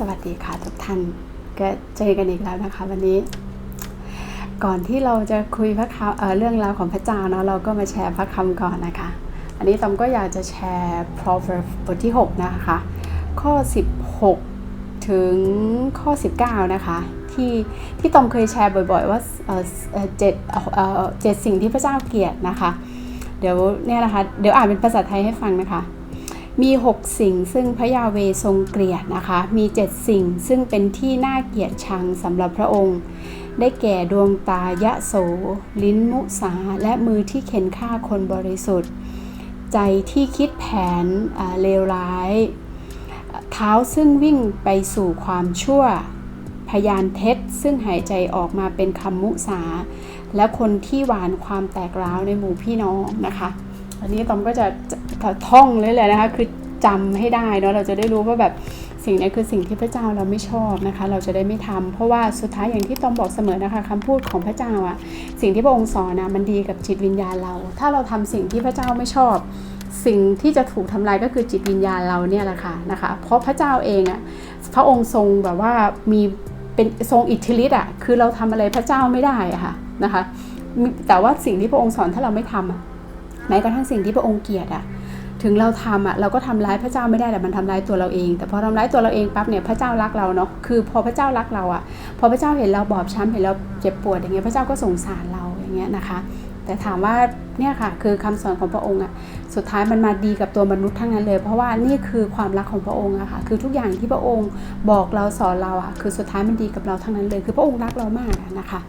สวัสดีค่ะทุกท่านก็เจอกันอีกแล้วนะคะ วันนี้ ก่อนที่เราจะคุยพระคำเเรื่องราวของพระเจ้าเนาะเราก็มาแชร์พระคำก่อนนะคะ อันนี้ตอมก็อยากจะแชร์ proverb บทที่ 6 นะคะ ข้อ 16 ถึงข้อ 19 นะคะ ที่ที่ตอมเคยแชร์บ่อย ๆ ว่าเจ็ดเอ่อเจ็ดสิ่งที่พระเจ้าเกลียดนะคะ เดี๋ยวเนี่ยนะคะ เดี๋ยวอ่านเป็นภาษาไทยให้ฟังนะคะ มี 6 สิ่งซึ่งพระยาเวทรงเกลียดนะคะ มี 7 สิ่งซึ่งเป็นที่น่าเกลียดชังสำหรับพระองค์ ได้แก่ดวงตายะโส ลิ้นมุสา และมือที่เข็นฆ่าคนบริสุทธิ์ ใจที่คิดแผนเลวร้าย เท้าซึ่งวิ่งไปสู่ความชั่ว พยานเท็จซึ่งหายใจออกมาเป็นคำมุสา และคนที่หวานความแตกร้าวในหมู่พี่น้องนะคะ อันนี้ตอมก็จะจะท่องเลยแหละนะคะคือจำให้ได้เนาะเราจะได้รู้ว่าแบบสิ่งนี้คือสิ่งที่พระเจ้าเราไม่ชอบนะคะ เราจะได้ไม่ทำเพราะว่าสุดท้ายอย่างที่ตอมบอกเสมอนะคะคำพูดของพระเจ้าอะสิ่งที่พระองค์สอนนะมันดีกับจิตวิญญาณเรา ถ้าเราทำสิ่งที่พระเจ้าไม่ชอบ สิ่งที่จะถูกทำลายก็คือจิตวิญญาณเราเนี่ยแหละค่ะนะคะ เพราะพระเจ้าเองอะพระองค์ทรงแบบว่ามีเป็นทรงอิทธิฤทธิ์อะคือเราทำอะไรพระเจ้าไม่ได้อะค่ะนะคะ แต่ว่าสิ่งที่พระองค์สอนถ้าเราไม่ทำอะ แม้กระทั่งสิ่งที่พระองค์เกลียดอะถึงเราทำอะเราก็ทำร้ายพระเจ้าไม่ได้แต่มันทำร้ายตัวเราเอง แต่พอทำร้ายตัวเราเองปั๊บเนี่ยพระเจ้ารักเราเนาะคือพอพระเจ้ารักเราอะพอพระเจ้าเห็นเราบอบช้ำเห็นเราเจ็บปวดอย่างเงี้ยพระเจ้าก็สงสารเราอย่างเงี้ยนะคะ แต่ถามว่าเนี่ยค่ะคือคำสอนของพระองค์อะสุดท้ายมันมาดีกับตัวมนุษย์ทั้งนั้นเลย เพราะว่านี่คือความรักของพระองค์อะค่ะคือทุกอย่างที่พระองค์บอกเราสอนเราอะคือสุดท้ายมันดีกับเราทั้งนั้นเลย คือพระองค์รักเรามากนะคะ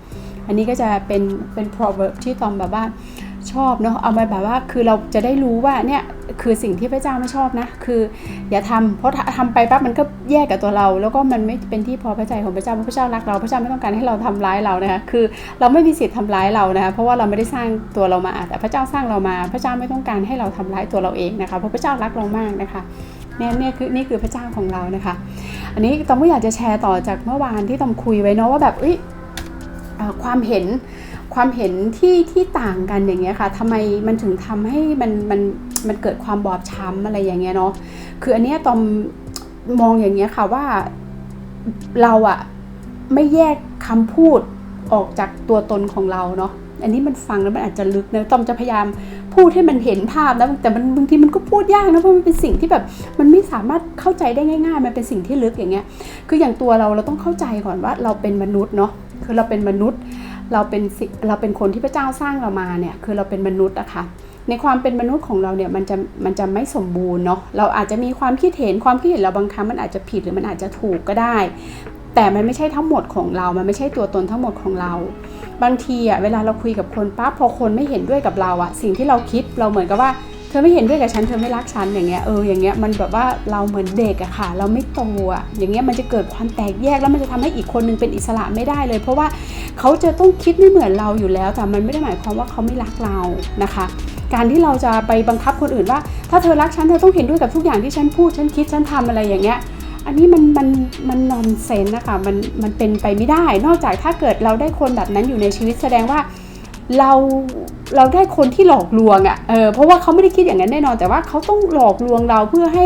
อันนี้ก็จะเป็นเป็น proverb ที่ตอมแบบว่า ชอบเนาะเอามาแบบว่าคือเราจะได้รู้ว่าเนี่ยคือสิ่งที่พระเจ้าไม่ชอบนะ คือ อย่าทำเพราะทำไปปั๊บมันก็แยกกับตัวเรา แล้วก็มันไม่เป็นที่พอพระทัยของพระเจ้าเพราะพระเจ้ารักเราพระเจ้าไม่ต้องการให้เราทำร้ายเรานะคะคือเราไม่มีสิทธิ์ทำร้ายเรานะคะเพราะว่าเราไม่ได้สร้างตัวเรามาแต่พระเจ้าสร้างเรามา พระเจ้าไม่ต้องการให้เราทำร้ายตัวเราเองนะคะเพราะพระเจ้ารักเรามากนะคะเนี่ยเนี่ยคือนี่คือพระเจ้าของเรานะคะ อันนี้ตอมก็อยากจะแชร์ต่อจากเมื่อวานที่ตอมคุยไว้เนาะว่าแบบเอ้ยความเห็น ความเห็นที่ที่ต่างกันอย่างเงี้ยค่ะทำไมมันถึงทำให้มันมันมันเกิดความบอบช้ำอะไรอย่างเงี้ยเนาะคืออันเนี้ยตอมมองอย่างเงี้ยค่ะว่าเราอะไม่แยกคำพูดออกจากตัวตนของเราเนาะอันนี้มันฟังแล้วมันอาจจะลึกนะตอมจะพยายามพูดให้มันเห็นภาพนะแต่มันบางทีมันก็พูดยากนะเพราะมันเป็นสิ่งที่แบบมันไม่สามารถเข้าใจได้ง่าย ๆ มันเป็นสิ่งที่ลึกอย่างเงี้ย คืออย่างตัวเราเราต้องเข้าใจก่อนว่าเราเป็นมนุษย์เนาะคือเราเป็นมนุษย์ เราเป็นสิเราเป็นคนที่พระเจ้าสร้างเรามาเนี่ยคือเราเป็นมนุษย์อะค่ะในความเป็นมนุษย์ของเราเนี่ยมันจะมันจะไม่สมบูรณ์เนาะเราอาจจะมีความคิดเห็นความคิดเห็นเราบางครั้งมันอาจจะผิดหรือมันอาจจะถูกก็ได้ แต่มันไม่ใช่ทั้งหมดของเรา มันไม่ใช่ตัวตนทั้งหมดของเรา บางทีอะเวลาเราคุยกับคนปั๊บพอคนไม่เห็นด้วยกับเราอะสิ่งที่เราคิดเราเหมือนกับว่า ธอไม่เห็นด้วยกับฉันเธอไม่รักฉันอย่างเงี้ยเอออย่างเงี้ยมันแบบว่าเราเหมือนเด็กอะค่ะ เราไม่โตอะอย่างเงี้ยมันจะเกิดความแตกแยกแล้วมันจะทำให้อีกคนนึงเป็นอิสระไม่ได้เลย เพราะว่าเขาจะต้องคิดไม่เหมือนเราอยู่แล้ว แต่มันไม่ได้หมายความว่าเขาไม่รักเรานะคะ การที่เราจะไปบังคับคนอื่นว่า ถ้าเธอรักฉันเธอต้องเห็นด้วยกับทุกอย่างที่ฉันพูดฉันคิดฉันทำอะไรอย่างเงี้ยอันนี้มันมันมันนอนเซนนะคะมันมันเป็นไปไม่ได้ นอกจากถ้าเกิดเราได้คนแบบนั้นอยู่ในชีวิตแสดงว่า เราเราได้คนที่หลอกลวงอะ่ะเออเพราะว่าเขาไม่ได้คิดอย่างนั้นแน่นอน แต่ว่าเขาต้องหลอกลวงเราเพื่อให้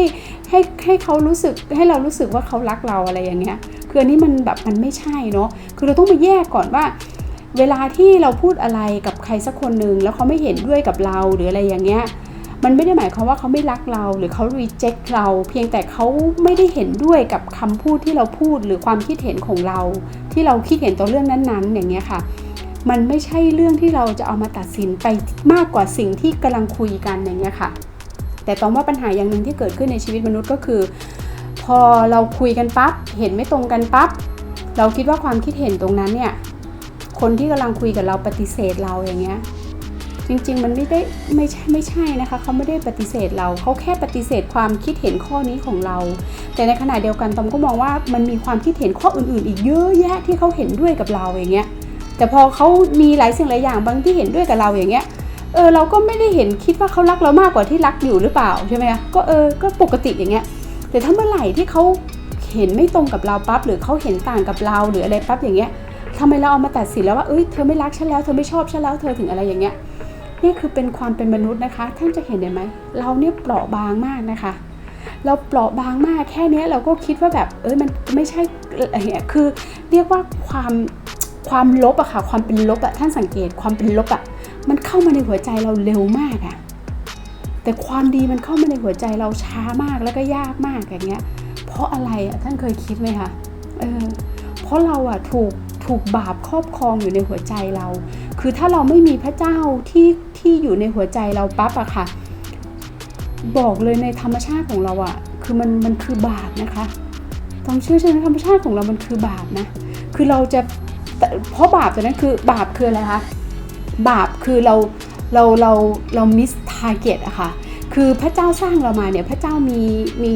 ให้ให้เขารู้สึกให้เรารู้สึกว่าเขารักเราอะไรอย่างเงี้ยคืออันนี้มันแบบมันไม่ใช่เนาะคือเราต้องมาแยกก่อนว่า เวลาที่เราพูดอะไรกับใครสักคนหนึ่งแล้วเขาไม่เห็นด้วยกับเราหรืออะไรอย่างเงี้ยมันไม่ได้หมายความว่าเขาไม่รักเราหรือเขา reject เรา เพียงแต่เขาไม่ได้เห็นด้วยกับคำพูดที่เราพูดหรือความคิดเห็นของเรา ที่เราคิดเห็นต่อเรื่องนั้นๆ อย่างเงี้ยค่ะ มันไม่ใช่เรื่องที่เราจะเอามาตัดสินไปมากกว่าสิ่งที่กำลังคุยกันอย่างเงี้ยค่ะ แต่ตองว่าปัญหาอย่างหนึ่งที่เกิดขึ้นในชีวิตมนุษย์ก็คือ พอเราคุยกันปั๊บเห็นไม่ตรงกันปั๊บเราคิดว่าความคิดเห็นตรงนั้นเนี่ยคนที่กำลังคุยกับเราปฏิเสธเราอย่างเงี้ยจริงๆ มันไม่ได้ไม่ใช่ไม่ใช่นะคะเขาไม่ได้ปฏิเสธเราเขาแค่ปฏิเสธความคิดเห็นข้อนี้ของเรา แต่ในขณะเดียวกันตอมก็มองว่ามันมีความคิดเห็นข้ออื่นๆ อีกเยอะแยะที่เขาเห็นด้วยกับเราอย่างเงี้ย แต่พอเขามีหลายสิ่งหลายอย่างบางที่เห็นด้วยกับเราอย่างเงี้ยเออเราก็ไม่ได้เห็นคิดว่าเขารักเรามากกว่าที่รักอยู่หรือเปล่าใช่ไหมคะก็เออก็ปกติอย่างเงี้ยแต่ถ้าเมื่อไหร่ที่เขาเห็นไม่ตรงกับเราปั๊บหรือเขาเห็นต่างกับเราหรืออะไรปั๊บอย่างเงี้ยทำไมเราเอามาตัดสินแล้วว่าเอ้ยเธอไม่รักฉันแล้วเธอไม่ชอบฉันแล้วเธอถึงอะไรอย่างเงี้ยนี่คือเป็นความเป็นมนุษย์นะคะ ท่านจะเห็นได้ไหมเราเนี่ยเปราะบางมากนะคะ เราเปราะบางมากแค่นี้เราก็คิดว่าแบบเอ้ยมันไม่ใช่อะไรเงี้ยคือเรียกว่าความ ความลบอะค่ะ ความเป็นลบอะท่านสังเกตความเป็นลบอะมันเข้ามาในหัวใจเราเร็วมากอะแต่ความดีมันเข้ามาในหัวใจเราช้ามากแล้วก็ยากมากอย่างเงี้ย เพราะอะไรอะท่านเคยคิดไหมคะเออเพราะเราอะถูกถูกบาปครอบครองอยู่ในหัวใจเรา คือถ้าเราไม่มีพระเจ้าที่ที่อยู่ในหัวใจเราปั๊บอะค่ะ บอกเลยในธรรมชาติของเราอะคือมันมันคือบาปนะคะ ต้องเชื่อใช่ไหมธรรมชาติของเรามันคือบาปนะ คือเราจะ แต่เพราะบาปตัวนั้นคือบาปคืออะไรคะบาปคือเราเราเราเรามิสทาร์เก็ตอะค่ะคือพระเจ้าสร้างเรามาเนี่ยพระเจ้ามีมี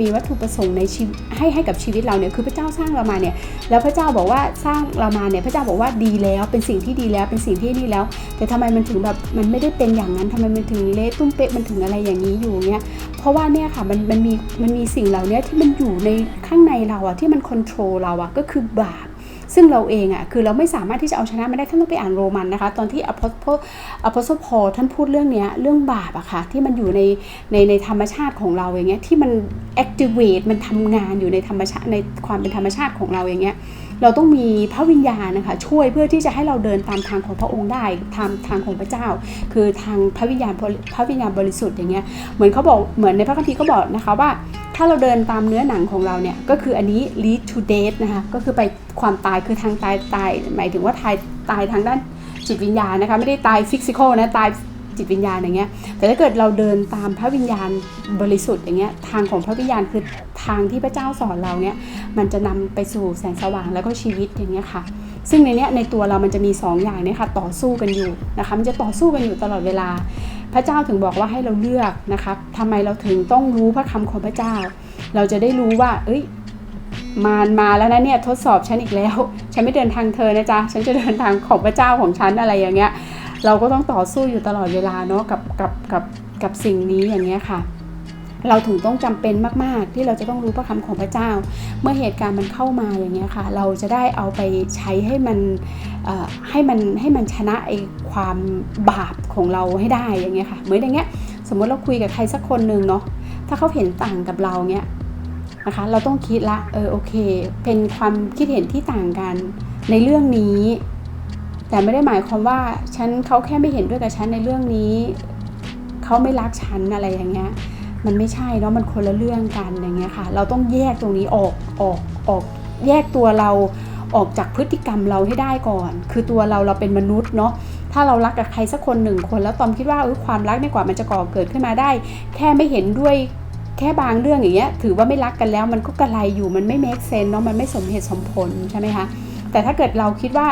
มีวัตถุประสงค์ในชีวิตให้ให้กับชีวิตเราเนี่ยคือพระเจ้าสร้างเรามาเนี่ยแล้วพระเจ้าบอกว่าสร้างเรามาเนี่ยพระเจ้าบอกว่าดีแล้วเป็นสิ่งที่ดีแล้วเป็นสิ่งที่นี่แล้ว แต่ทำไมมันถึงแบบมันไม่ได้เป็นอย่างนั้นทำไมมันถึงเละตุ้มเป๊ะมันถึงอะไรอย่างนี้อยู่เนี่ยเพราะว่าเนี่ยค่ะมันมันมีมันมีสิ่งเหล่านี้ที่มันอยู่ในข้างในเราอะที่มันคอนโทรลเราอะก็คือบาป ซึ่งเราเองอะ่ะคือเราไม่สามารถที่จะเอาชนะมันได้ท่านต้องไปอ่านโรมันนะคะ ตอนที่อพอลอพอลพอท่านพูดเรื่องเนี้ยเรื่องบาปอะค่ะที่มันอยู่ในในในธรรมชาติของเราอย่างเงี้ยที่มัน activate มันทำงานอยู่ในธรรมชาติในความเป็นธรรมชาติของเราอย่างเงี้ยเราต้องมีพระวิญญาณนะคะ ช่วยเพื่อที่จะให้เราเดินตามทางของพระองค์ได้ตามทางของพระเจ้า คือทางพระวิญญาณพระวิญญาณบริสุทธิ์อย่างเงี้ยเหมือนเขาบอกเหมือนในพระคัมภีร์ก็บอกนะคะว่า ถ้าเราเดินตามเนื้อหนังของเราเนี่ย ก็คืออันนี้ lead to death นะคะ ก็คือไปความตายคือทางตายตาย หมายถึงว่าตายตายทางด้านจิตวิญญาณนะคะ ไม่ได้ตายฟิสิกอลนะตายจิตวิญญาณอย่างเงี้ย แต่ถ้าเกิดเราเดินตามพระวิญญาณบริสุทธิ์อย่างเงี้ย ทางของพระวิญญาณคือทางที่พระเจ้าสอนเราเนี่ย มันจะนำไปสู่แสงสว่างแล้วก็ชีวิตอย่างเงี้ยค่ะ ซึ่งในเนี้ยในตัวเรามันจะมี 2 อย่างเนี่ยค่ะต่อสู้กันอยู่นะคะมันจะต่อสู้กันอยู่ตลอดเวลา พระเจ้าถึงบอกว่าให้เราเลือกนะคะทำไมเราถึงต้องรู้พระคำของพระเจ้า เราจะได้รู้ว่า เอ้ยมารมาแล้วนะเนี่ยทดสอบฉันอีกแล้ว ฉันไม่เดินทางเธอนะจ๊ะฉันจะเดินทางของพระเจ้าของฉันอะไรอย่างเงี้ย เราก็ต้องต่อสู้อยู่ตลอดเวลาเนาะกับกับกับกับสิ่งนี้อย่างเงี้ยค่ะ เราถึงต้องจำเป็นมาก ๆ ที่เราจะต้องรู้พระคำของพระเจ้า เมื่อเหตุการณ์มันเข้ามาอย่างเงี้ยค่ะ เราจะได้เอาไปใช้ให้มันให้มันให้มันชนะไอ้ความบาปของเราให้ได้อย่างเงี้ยค่ะเหมือนอย่างเงี้ยสมมติเราคุยกับใครสักคนหนึ่งเนาะถ้าเขาเห็นต่างกับเราเงี้ยนะคะเราต้องคิดละเออโอเค เป็นความคิดเห็นที่ต่างกันในเรื่องนี้ แต่ไม่ได้หมายความว่าฉันเขาแค่ไม่เห็นด้วยกับฉันในเรื่องนี้เขาไม่รักฉันอะไรอย่างเงี้ย มันไม่ใช่เนาะมันคนละเรื่องกันอย่างเงี้ยค่ะ เราต้องแยกตรงนี้ออกออกออกแยกตัวเราออกจากพฤติกรรมเราให้ได้ก่อน คือตัวเราเราเป็นมนุษย์เนาะ ถ้าเรารักกับใครสักคนหนึ่งคน แล้วตอมคิดว่าเออความรักเนี่กว่ามันจะก่อเกิดขึ้นมาได้ แค่ไม่เห็นด้วยแค่บางเรื่องอย่างเงี้ย ถือว่าไม่รักกันแล้ว มันก็กระไรอยู่ มันไม่เมคเซนเนาะ มันไม่สมเหตุสมผลใช่ไหมคะ แต่ถ้าเกิดเราคิดว่า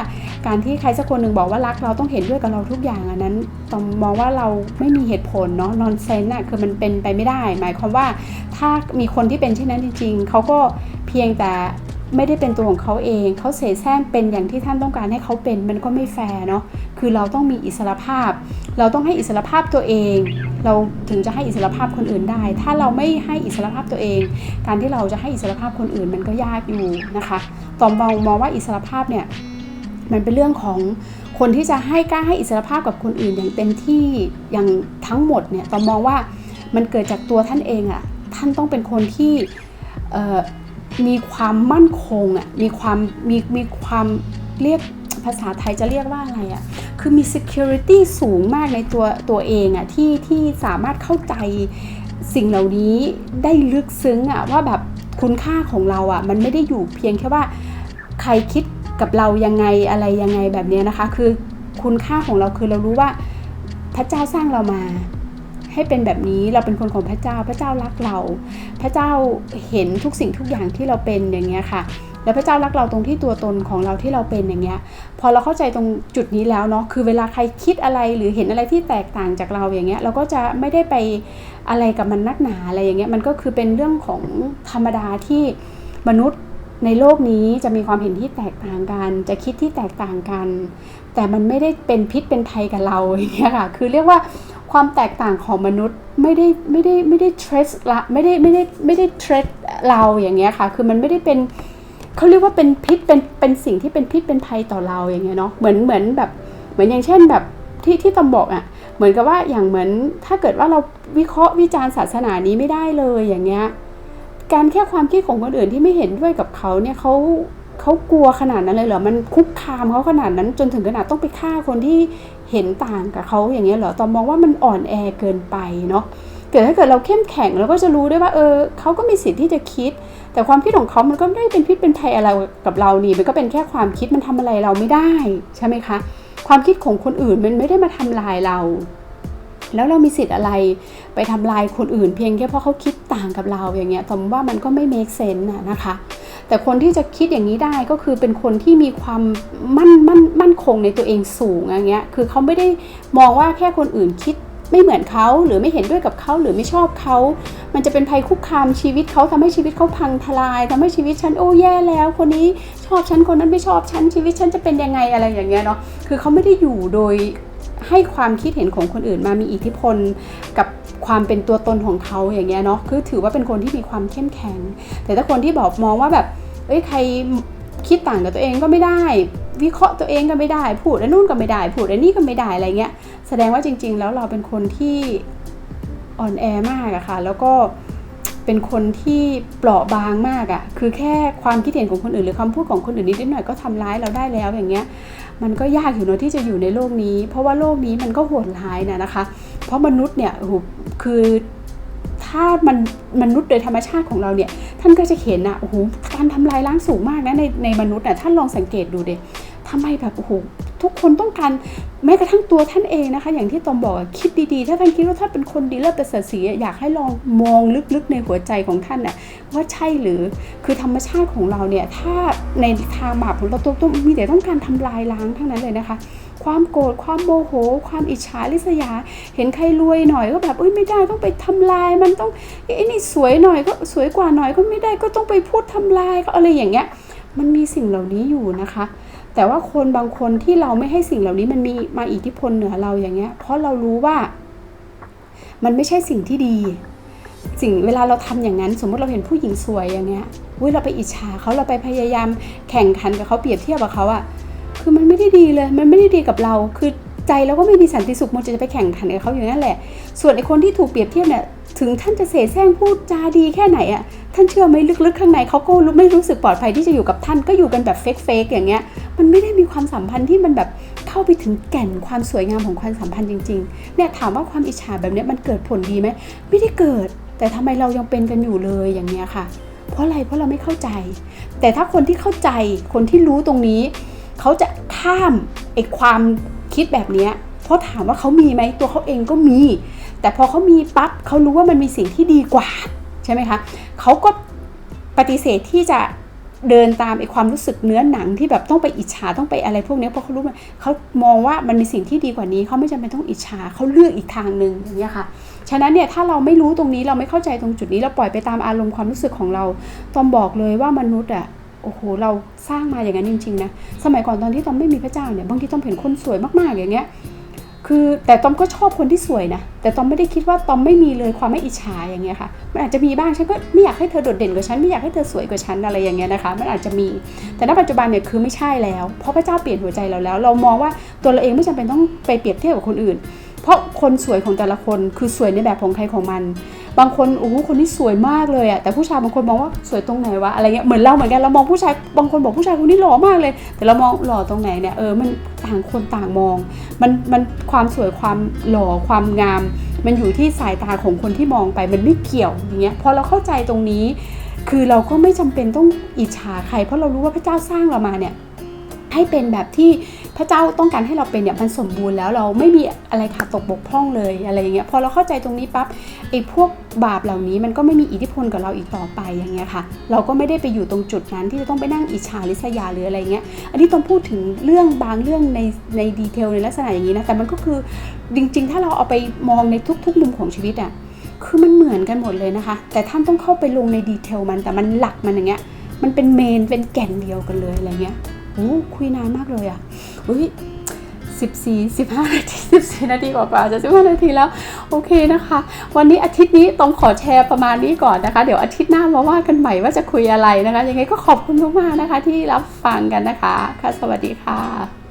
การที่ใครสักคนหนึ่งบอกว่ารักเราต้องเห็นด้วยกับเราทุกอย่างอันนั้นต้องมองว่าเราไม่มีเหตุผลเนาะนอนเซนน่ะคือมันเป็นไปไม่ได้ หมายความว่าถ้ามีคนที่เป็นเช่นนั้นจริง ๆเขาก็เพียงแต่ไม่ได้เป็นตัวของเขาเอง เขาเสแสร้งเป็นอย่างที่ท่านต้องการให้เขาเป็น มันก็ไม่แฟร์เนาะ คือเราต้องมีอิสระภาพ เราต้องให้อิสระภาพตัวเอง เราถึงจะให้อิสระภาพคนอื่นได้ ถ้าเราไม่ให้อิสระภาพตัวเอง การที่เราจะให้อิสระภาพคนอื่นมันก็ยากอยู่นะคะ ตอมมองมองว่าอิสรภาพเนี่ยมันเป็นเรื่องของคนที่จะให้กล้าให้อิสรภาพกับคนอื่นอย่างเต็มที่อย่างทั้งหมดเนี่ยตอมมองว่ามันเกิดจากตัวท่านเองอะ่ะท่านต้องเป็นคนที่มีความมั่นคงอะ่ะมีความมีมีความเรียกภาษาไทยจะเรียกว่าอะไรอะ่ะคือมี security สูงมากในตัวตัวเองอะ่ะที่ที่สามารถเข้าใจสิ่งเหล่านี้ได้ลึกซึ้งอะ่ะว่าแบบคุณค่าของเราอะ่ะมันไม่ได้อยู่เพียงแค่ว่า ใครคิดกับเรายังไงอะไรยังไงแบบนี้นะคะ คือคุณค่าของเราคือเรารู้ว่าพระเจ้าสร้างเรามา ให้เป็นแบบนี้เราเป็นคนของพระเจ้า พระเจ้ารักเรา พระเจ้าเห็นทุกสิ่งทุกอย่างที่เราเป็นอย่างเงี้ยค่ะ แล้วพระเจ้ารักเราตรงที่ตัวตนของเราที่เราเป็นอย่างเงี้ย พอเราเข้าใจตรงจุดนี้แล้วเนาะคือเวลาใครคิดอะไรหรือเห็นอะไรที่แตกต่างจากเราอย่างเงี้ย เราก็จะไม่ได้ไปอะไรกับมันนักหนาอะไรอย่างเงี้ยมันก็คือเป็นเรื่องของธรรมดาที่มนุษย์ ในโลกนี้จะมีความเห็นที่แตกต่างกัน จะคิดที่แตกต่างกัน แต่มันไม่ได้เป็นพิษเป็นภัยกับเราอย่างเงี้ยค่ะ คือเรียกว่าความแตกต่างของมนุษย์ไม่ได้ไม่ได้ไม่ได้เทรสละไม่ได้ไม่ได้ไม่ได้เทรสเราอย่างเงี้ยค่ะ คือมันไม่ได้เป็นเขาเรียกว่าเป็นพิษเป็นเป็นสิ่งที่เป็นพิษเป็นภัยต่อเราอย่างเงี้ยเนาะเหมือนเหมือนแบบเหมือนอย่างเช่นแบบที่ที่ตำบอกอะ่ะเหมือนกับว่าอย่างเหมือนถ้าเกิดว่าเราวิเคราะห์วิจารณ์ศาสนานี้ไม่ได้เลยอย่างเงี้ย การแค่ความคิดของคนอื่นที่ไม่เห็นด้วยกับเขาเนี่ยเขาเขากลัวขนาดนั้นเลยเหรอ มันคุกคามเขาขนาดนั้นจนถึงขนาดต้องไปฆ่าคนที่เห็นต่างกับเขาอย่างเงี้ยเหรอ ตอนมองว่ามันอ่อนแอเกินไปเนาะ เกิดถ้าเกิดเราเข้มแข็งเราก็จะรู้ได้ว่าเออเขาก็มีสิทธิ์ที่จะคิด แต่ความคิดของเขามันก็ไม่ได้เป็นพิษเป็นภัยอะไรกับเรานี่ มันก็เป็นแค่ความคิดมันทำอะไรเราไม่ได้ใช่ไหมคะ ความคิดของคนอื่นมันไม่ได้มาทำลายเรา แล้วเรามีสิทธิ์อะไรไปทำลายคนอื่นเพียงแค่เพราะเขาคิดต่างกับเราอย่างเงี้ยผมว่ามันก็ไม่ make sense นะนะคะแต่คนที่จะคิดอย่างนี้ได้ก็คือเป็นคนที่มีความมั่นมั่นมั่นคงในตัวเองสูงอย่างเงี้ยคือเขาไม่ได้มองว่าแค่คนอื่นคิดไม่เหมือนเขาหรือไม่เห็นด้วยกับเขาหรือไม่ชอบเขา มันจะเป็นภัยคุกคามชีวิตเขาทำให้ชีวิตเขาพังทลายทำให้ชีวิตฉันโอ้แย่แล้ว คนนี้ชอบฉันคนนั้นไม่ชอบฉันชีวิตฉันจะเป็นยังไงอะไรอย่างเงี้ยเนาะคือเขาไม่ได้อยู่โดย ให้ความคิดเห็นของคนอื่นมามีอิทธิพลกับความเป็นตัวตนของเขาอย่างเงี้ยเนาะคือถือว่าเป็นคนที่มีความเข้มแข็ง แต่ถ้าคนที่บอกมองว่าแบบเอ้ยใครคิดต่างกับตัวเองก็ไม่ได้ วิเคราะห์ตัวเองก็ไม่ได้ พูดอันนู่นก็ไม่ได้ พูดอันนี้ก็ไม่ได้อะไรเงี้ยแสดงว่าจริง ๆ แล้วเราเป็นคนที่อ่อนแอมากอะค่ะ แล้วก็ เป็นคนที่เปราะบางมากอะคือแค่ความคิดเห็นของคนอื่นหรือคำพูดของคนอื่นนิดหน่อยก็ทำร้ายเราได้แล้วอย่างเงี้ย มันก็ยากอยู่เนอะที่จะอยู่ในโลกนี้ เพราะว่าโลกนี้มันก็โหดร้ายนะนะคะ เพราะมนุษย์เนี่ยโอ้โหคือถ้ามันมนุษย์โดยธรรมชาติของเราเนี่ย ท่านก็จะเห็นอะโอ้โหการทำลายล้างสูงมากนะในในมนุษย์น่ะท่านลองสังเกตดูเด็ทำไมแบบโอ้โห ทุกคนต้องการแม้กระทั่งตัวท่านเองนะคะ อย่างที่ตอมบอกคิดดีๆ ถ้าท่านคิดว่าท่านเป็นคนดีเลิศประเสริฐศรีอยากให้ลองมองลึกๆในหัวใจของท่านน่ะว่าใช่หรือคือธรรมชาติของเราเนี่ยถ้าในทางบาปของเราต้องต้องมีแต่ต้องการทำลายล้างทั้งนั้นเลยนะคะ ความโกรธความโมโห ความอิจฉาริษยา เห็นใครรวยหน่อยก็แบบเอ้ยไม่ได้ต้องไปทำลายมันต้องไอ้นี่สวยหน่อยก็สวยกว่าหน่อยก็ไม่ได้ก็ต้องไปพูดทำลายก็อะไรอย่างเงี้ยมันมีสิ่งเหล่านี้อยู่นะคะ แต่ว่าคนบางคนที่เราไม่ให้สิ่งเหล่านี้มันมีมาอิทธิพลเหนือเราอย่างเงี้ย เพราะเรารู้ว่า มันไม่ใช่สิ่งที่ดี สิ่งเวลาเราทำอย่างนั้น สมมติเราเห็นผู้หญิงสวยอย่างเงี้ยอุ้ยเราไปอิจฉาเขาเราไปพยายามแข่งขันกับเขาเปรียบเทียบกับเขาอะคือมันไม่ได้ดีเลย มันไม่ได้ดีกับเรา คือใจเราก็ไม่มีสันติสุขมันจะไปแข่งขันกับเขาอย่างนั้นแหละ ส่วนไอ้คนที่ถูกเปรียบเทียบเนี่ยถึงท่านจะเสแสร้งพูดจาดีแค่ไหนอะท่านเชื่อไหมลึกๆ ข้างในเขาก็ไม่รู้สึกปลอดภัยที่จะอยู่กับท่านก็อยู่กันแบบเฟกๆอย่างเงี้ย มันไม่ได้มีความสัมพันธ์ที่มันแบบเข้าไปถึงแก่นความสวยงามของความสัมพันธ์จริงๆเนี่ยถามว่าความอิจฉาแบบนี้มันเกิดผลดีไหมไม่ได้เกิด แต่ทำไมเรายังเป็นกันอยู่เลยอย่างเงี้ยค่ะ เพราะอะไรเพราะเราไม่เข้าใจ แต่ถ้าคนที่เข้าใจคนที่รู้ตรงนี้ เขาจะข้ามไอ้ความคิดแบบเนี้ยเพราะถามว่าเขามีไหมตัวเขาเองก็มี แต่พอเขามีปั๊บเขารู้ว่ามันมีสิ่งที่ดีกว่าใช่ไหมคะเขาก็ปฏิเสธที่จะ เดินตามไอ้ความรู้สึกเนื้อหนังที่แบบต้องไปอิจฉาต้องไปอะไรพวกนี้เพราะเขารู้ว่าเขามองว่ามันมีสิ่งที่ดีกว่านี้เขาไม่จำเป็นต้องอิจฉาเขาเลือกอีกทางหนึ่งอย่างเงี้ยค่ะฉะนั้นเนี่ยถ้าเราไม่รู้ตรงนี้เราไม่เข้าใจตรงจุดนี้เราปล่อยไปตามอารมณ์ความรู้สึกของเราตอมบอกเลยว่ามนุษย์อะโอ้โหเราสร้างมาอย่างนั้นจริงๆนะสมัยก่อนตอนที่ตอมไม่มีพระเจ้าเนี่ยบางทีตอมเห็นคนสวยมากๆอย่างเงี้ย คือแต่ตอมก็ชอบคนที่สวยนะแต่ตอมไม่ได้คิดว่าตอมไม่มีเลยความไม่อิจฉาอย่างเงี้ยค่ะ มันอาจจะมีบ้างฉันก็ไม่อยากให้เธอโดดเด่นกว่าฉันไม่อยากให้เธอสวยกว่าฉันอะไรอย่างเงี้ยนะคะ มันอาจจะมี แต่ณปัจจุบันเนี่ยคือไม่ใช่แล้ว เพราะพระเจ้าเปลี่ยนหัวใจเราแล้ว เรามองว่าตัวเราเองไม่จำเป็นต้องไปเปรียบเทียบกับคนอื่น เพราะคนสวยของแต่ละคนคือสวยในแบบของใครของมัน บางคนโอ้โหคนนี้สวยมากเลยอะแต่ผู้ชายบางคนมองว่าสวยตรงไหนวะอะไรเงี้ยเหมือนเราเหมือนกันเรามองผู้ชายบางคนบอกผู้ชายคนนี้หล่อมากเลย แต่เรามองหล่อตรงไหนเนี่ยเออมันต่างคนต่างมอง มันมันความสวยความหล่อความงาม มันอยู่ที่สายตาของคนที่มองไปมันไม่เกี่ยวอย่างเงี้ยพอเราเข้าใจตรงนี้ คือเราก็ไม่จำเป็นต้องอิจฉาใคร เพราะเรารู้ว่าพระเจ้าสร้างเรามาเนี่ยให้เป็นแบบที่ ระเจ้าต้องการให้เราเป็นเนี่ยมันสมบูรณ์แล้วเราไม่มีอะไรขาดตกบกพร่องเลยอะไรอย่างเงี้ยพอเราเข้าใจตรงนี้ปั๊บไอ้พวกบาปเหล่านี้มันก็ไม่มีอิทธิพลกับเราอีกต่อไปอย่างเงี้ยค่ะ เราก็ไม่ได้ไปอยู่ตรงจุดนั้นที่จะต้องไปนั่งอิจฉาริษยาหรืออะไรเงี้ยอันนี้ต้องพูดถึงเรื่องบางเรื่องในในดีเทลในลักษณะอย่างนี้นะแต่มันก็คือจริง ๆ ถ้าเราเอาไปมองในทุก ๆ มุมของชีวิตอะคือมันเหมือนกันหมดเลยนะคะ แต่ท่านต้องเข้าไปลงในดีเทลมันแต่มันหลักมันอย่างเงี้ยมันเป็นเมนเป็นแก่นเดียวกันเลยอะไรเงี้ยโอ้คุยนานมากเลยอะ อุ้ย14 15 นาที 14 นาทีกว่าๆจะ 15 นาทีแล้ว โอเคนะคะ วันนี้อาทิตย์นี้ต้องขอแชร์ประมาณนี้ก่อนนะคะ เดี๋ยวอาทิตย์หน้ามาว่ากันใหม่ว่าจะคุยอะไรนะคะ ยังไงก็ขอบคุณมากๆนะคะที่รับฟังกันนะคะ ค่ะ สวัสดีค่ะ